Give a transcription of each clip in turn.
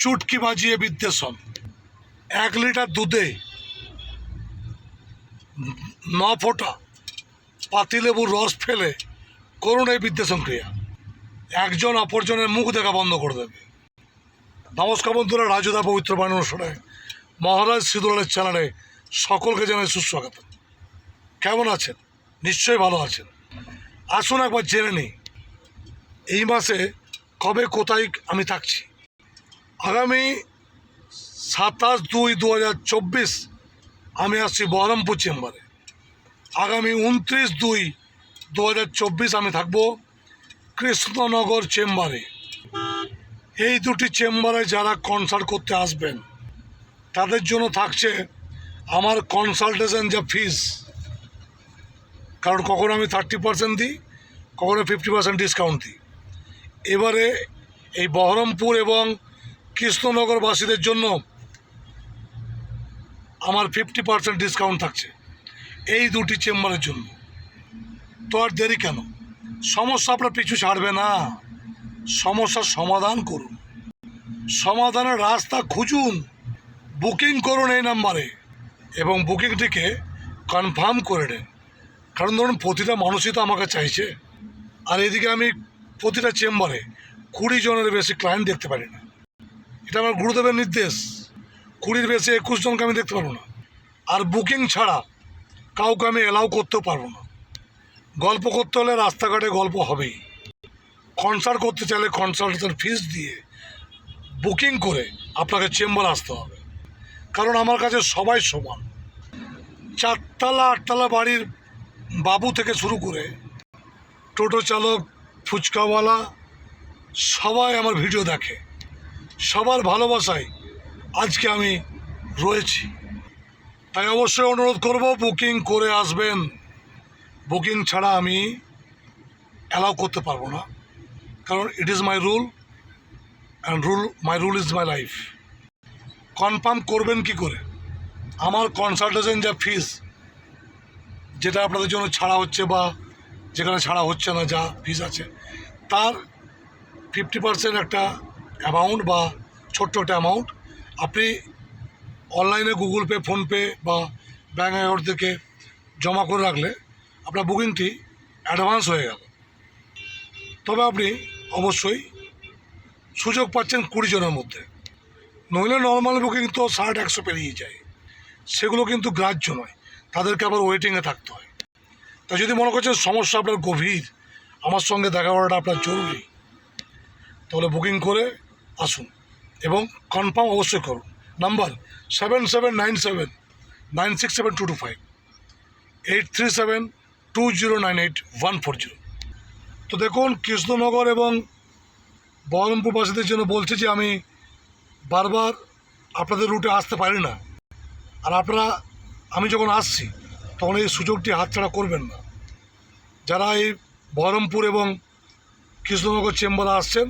চুটকি বাজিয়ে বিদ্বেষণ। এক লিটার দুধে ন ফোঁটা পাতিলেবুর রস ফেলে করুন এই বিদ্বেষণ ক্রিয়া। একজন অপরজনের মুখ দেখা বন্ধ করে দেবে। নমস্কার বন্ধুরা রাজুদা পবিত্র বাণী অনুষ্ঠানে মহারাজ সিঁদুরের চ্যানেলে সকলকে জানাই সুস্বাগত। কেমন আছেন? নিশ্চয়ই ভালো আছেন। আসুন একবার জেনে নিই, এই মাসে কবে কোথায় আমি থাকছি? আগামী সাতাশ দুই দু আমি আসছি বহরমপুর চেম্বারে। আগামী উনত্রিশ দুই দু আমি থাকব কৃষ্ণনগর চেম্বারে। এই দুটি চেম্বারে যারা কনসাল্ট করতে আসবেন, তাদের জন্য থাকছে আমার কনসালটেশন যা ফিস কারণ কখনো আমি থার্টি পার্সেন্ট দিই, কখনো ফিফটি পার্সেন্ট ডিসকাউন্ট দিই। এবারে এই বহরমপুর এবং কৃষ্ণনগরবাসীদের জন্য আমার ফিফটি পার্সেন্ট ডিসকাউন্ট থাকছে এই দুটি চেম্বারের জন্য। তো আর দেরি কেন? সমস্যা আপনার পিছু ছাড়বে না। সমস্যার সমাধান করুন। সমাধানের রাস্তা খুঁজুন। বুকিং করুন এই নাম্বারে এবং বুকিংটিকে কনফার্ম করে নেন। কারণ ধরুন প্রতিটা মানুষই তো আমাকে চাইছে। আর এদিকে আমি প্রতিটা চেম্বারে কুড়ি জনের বেশি ক্লায়েন্ট দেখতে পারি না। এটা আমার গুরুদেবের নির্দেশ। কুড়ির বেশি একুশ জনকে আমি দেখতে পারব না। আর বুকিং ছাড়া কাউকে আমি এলাও করতেও পারব না। গল্প করতে হলে রাস্তাঘাটে গল্প হবেই। কনসার্ট করতে চাইলে কনসালটেশন ফিস দিয়ে বুকিং করে আপনাকে চেম্বার আসতে হবে। কারণ আমার কাছে সবাই সমান। চারতলা, আটতলা বাড়ির বাবু থেকে শুরু করে টোটো চালক, ফুচকাওয়ালা সবাই আমার ভিডিও দেখে। সবার ভালোবাসায় আজকে আমি রয়েছি। তাই অবশ্যই অনুরোধ করব, বুকিং করে আসবেন। বুকিং ছাড়া আমি অ্যালাউ করতে পারব না। কারণ it is my rule and rule my rule is my life confirm করবেন কি করে? আমার কনসালটেশন যা ফিস যেটা আপনাদের জন্য ছাড়া হচ্ছে বা যেখানে ছাড়া হচ্ছে না যা ফিস আছে, তার ফিফটি পার্সেন্ট একটা অ্যামাউন্ট বা ছোট্ট একটা অ্যামাউন্ট আপনি অনলাইনে গুগল পে ফোনপে বা ব্যাঙ্ক অ্যাকাউন্ট থেকে জমা করে রাখলে আপনার বুকিংটি অ্যাডভান্স হয়ে গেল। তবে আপনি অবশ্যই সুযোগ পাচ্ছেন কুড়ি জনের মধ্যে। নইলে নর্মাল বুকিং তো ষাট, একশো পেরিয়ে যায়। সেগুলো কিন্তু গ্রাহ্য নয়। তাদেরকে আবার ওয়েটিংয়ে থাকতে হয়। তা যদি মনে করছেন সমস্যা আপনার গভীর, আমার সঙ্গে দেখা করাটা আপনার জরুরি, তাহলে বুকিং করে আসুন এবং কনফার্ম অবশ্যই করুন। Number seven seven nine seven nine six seven two two five eight three seven two zero nine eight one four zero তো দেখুন, কৃষ্ণনগর এবং বহরমপুরবাসীদের জন্য বলছি যে আমি বারবার আপনাদের রুটে আসতে পারি না। আর আপনারা, আমি যখন আসছি, তখন এই সুযোগটি হাতছাড়া করবেন না। যারা এই বহরমপুর এবং কৃষ্ণনগর চেম্বারে আসছেন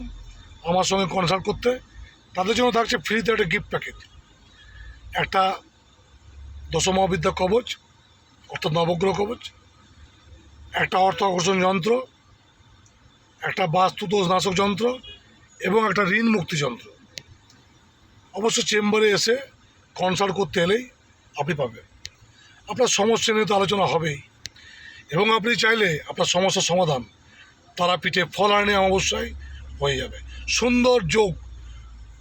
আমার সঙ্গে কনসাল্ট করতে। তাদের জন্য থাকছে ফ্রিতে একটা গিফট প্যাকেজ একটা দশমহাবিদ্যা কবচ, অর্থাৎ নবগ্রহ কবচ, একটা অর্থ আকর্ষণ যন্ত্র, একটা বাস্তু দোষ নাশক যন্ত্র এবং একটা ঋণ মুক্তি যন্ত্র। অবশ্য চেম্বারে এসে কনসাল্ট করতে এলেই আপনি পাবেন। আপনার সমস্যা নিয়ে তো আলোচনা হবেই। এবং আপনি চাইলে আপনার সমস্যার সমাধান তারাপীঠে ফল হারিণী অবশ্যই হয়ে যাবে। সুন্দর যোগ,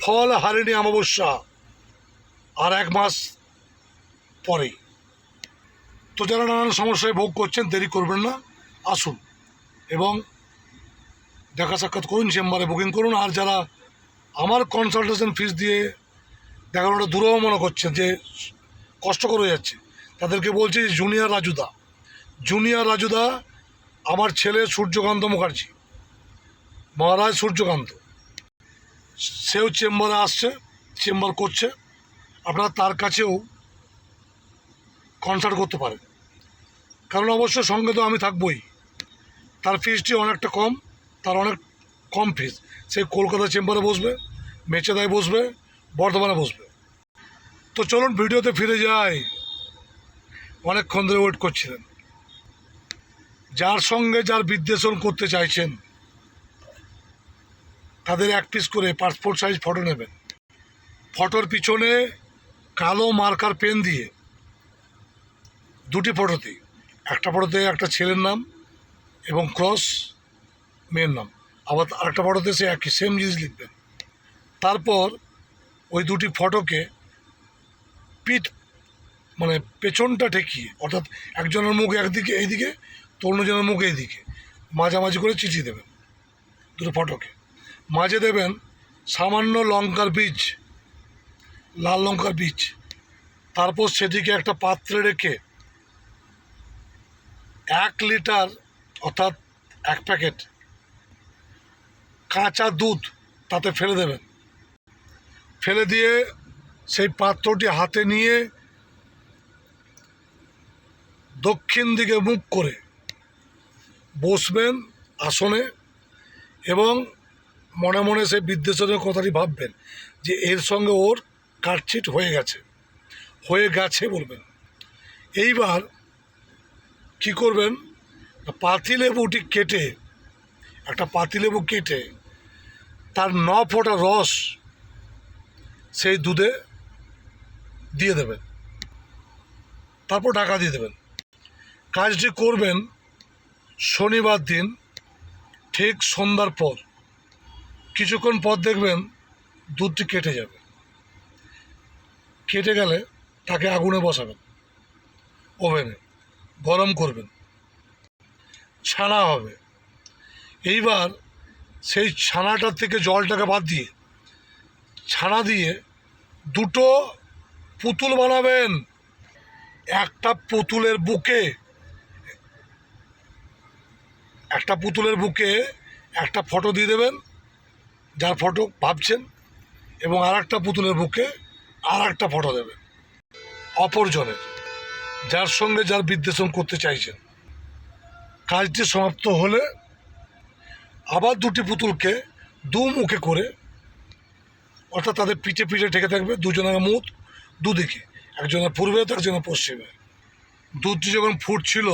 ফল হারেনি অমাবস্যা, আর এক মাস পরে। তো যারা নানান সমস্যায় ভোগ করছেন, দেরি করবেন না, আসুন এবং দেখা সাক্ষাৎ করুন, চেম্বারে বুকিং করুন। আর যারা আমার কনসালটেশন ফিস দিয়ে দেখানোটা দূরও মনে করছেন, যে কষ্টকর হয়ে যাচ্ছে, তাদেরকে বলছি জুনিয়র রাজুদা জুনিয়র রাজুদা, আমার ছেলে সূর্যকান্ত মুখার্জি, মহারাজ সূর্যকান্ত সেও চেম্বারে আসছে, চেম্বার করছে। আপনারা তার কাছেও কনসাল্ট করতে পারেন। কারণ অবশ্য সঙ্গে তো আমি থাকবই। তার ফিজটি অনেকটা কম, তার অনেক কম ফিস সে কলকাতা চেম্বারে বসবে, মেচেদায় বসবে, বর্ধমানে বসবে। তো চলুন ভিডিওতে ফিরে যাই। অনেকক্ষণ ধরে ওয়েট করছিলেন। যার সঙ্গে যার বিদ্বেষণ করতে চাইছেন তাদের এক পিস করে পাসপোর্ট সাইজ ফটো নেবেন। ফটোর পিছনে কালো মার্কার পেন দিয়ে দুটি ফটোতেই একটা ফটোতে একটা ছেলের নাম এবং ক্রস মেয়ের নাম। আবার আরেকটা ফটোতে সে একই সেম জিনিস লিখবেন। তারপর ওই দুটি ফটোকে পিঠ মানে পেছনটা ঠেকিয়ে, অর্থাৎ একজনের মুখ একদিকে এইদিকে তো অন্যজনের মুখ এইদিকে, মাঝামাঝি করে চিঠি দেবেন দুটো ফটোকে মাঝে দেবেন সামান্য লঙ্কার বীজ, লাল লঙ্কার বীজ। তারপর সেটিকে একটা পাত্রে রেখে এক লিটার, অর্থাৎ এক প্যাকেট কাঁচা দুধ তাতে ফেলে দেবেন। ফেলে দিয়ে সেই পাত্রটি হাতে নিয়ে দক্ষিণ দিকে মুখ করে বসবেন আসনে এবং মনে মনে সে বিদ্বেষণের কথাটি ভাববেন যে এর সঙ্গে ওর কাটছিট হয়ে গেছে হয়ে গেছে বলবেন। এইবার কি করবেন? পাতিলেবুটি কেটে, একটা পাতিলেবু কেটে তার ন ফোঁটা রস সেই দুধে দিয়ে দেবেন। তারপর ঢাকা দিয়ে দেবেন। কাজটি করবেন শনিবার দিন, ঠিক সন্ধ্যার পর। কিছুক্ষণ পর দেখবেন দুধটি কেটে যাবে। কেটে গেলে তাকে আগুনে বসাবেন, ওভেনে গরম করবেন, ছানা হবে। এইবার সেই ছানাটার থেকে জলটাকে বাদ দিয়ে ছানা দিয়ে দুটো পুতুল বানাবেন। একটা পুতুলের বুকে, একটা পুতুলের বুকে একটা ফটো দিয়ে দেবেন যার ফটো ভাবছেন এবং আর একটা পুতুলের বুকে আর একটা ফটো দেবেন। অপরজনের, যার সঙ্গে যার বিদ্বেষণ করতে চাইছেন। কাজটি সমাপ্ত হলে আবার দুটি পুতুলকে দু মুখে করে, অর্থাৎ তাদের পিঠে পিঠে ঠেকে থাকবে দুজনের মুখ দুদিকে, একজনের পূর্বে তো একজনের পশ্চিমে। দুধটি যখন ফুটছিল,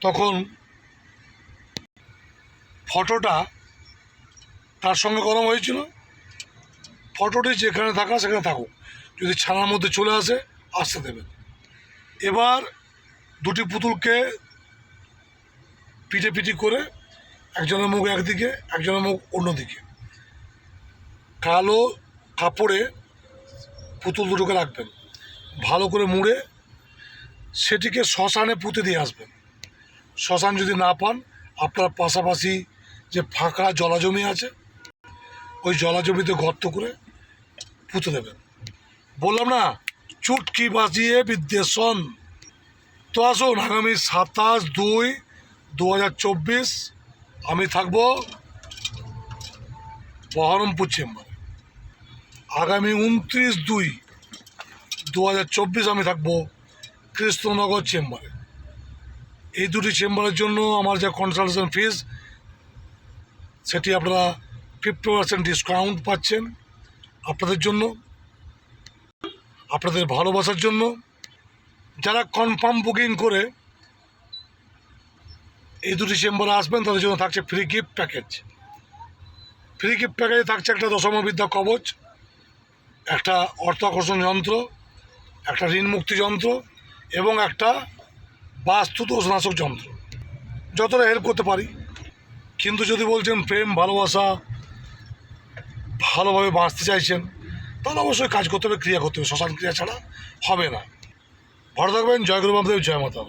তখন ফটোটা তার সঙ্গে গরম হয়েছিল। ফটোটি যেখানে থাকা সেখানে থাকুক। যদি ছানার মধ্যে চলে আসে, আসতে দেবেন। এবার দুটি পুতুলকে পিঠে পিঠি করে একজনের মুখ একদিকে, একজনের মুখ অন্যদিকে। কালো কাপড়ে পুতুল দুটোকে রাখবেন। ভালো করে মুড়ে সেটিকে শ্মশানে পুঁতে দিয়ে আসবেন। শ্মশান যদি না পান, আপনার পাশাপাশি যে ফাঁকা জলাজমি আছে ওই জলাজমিতে গর্ত করে পুঁতে দেবেন। বললাম, না, চুটকি বাজিয়ে বিদ্বেষণ। তো আসুন, আগামী সাতাশ দুই দু আমি থাকব বহরমপুর চেম্বারে। আগামী উনত্রিশ দুই দু আমি থাকব কৃষ্ণনগর চেম্বারে। এই দুটি চেম্বারের জন্য আমার যা কনসালটেশন ফিস সেটি আপনারা ফিফটি পার্সেন্ট ডিসকাউন্ট পাচ্ছেন আপনাদের জন্য, আপনাদের ভালোবাসার জন্য। যারা কনফার্ম বুকিং করে এই দুটি চেম্বারে আসবেন, তাদের জন্য থাকছে free gift package free gift প্যাকেজে থাকছে একটা দশমবিদ্যা কবচ, একটা অর্থ আকর্ষণ যন্ত্র, একটা ঋণ মুক্তি যন্ত্র এবং একটা বাস্তু দোষনাশক যন্ত্র। যতটা হেল্প করতে পারি। কিন্তু যদি বলছেন প্রেম, ভালোবাসা ভালোভাবে বাঁচতে চাইছেন, তাহলে অবশ্যই কাজ করতে হবে, ক্রিয়া করতে হবে। শ্মশান ক্রিয়া ছাড়া হবে না। ভালো থাকবেন, জয় গুরু বামদেব জয় মাতা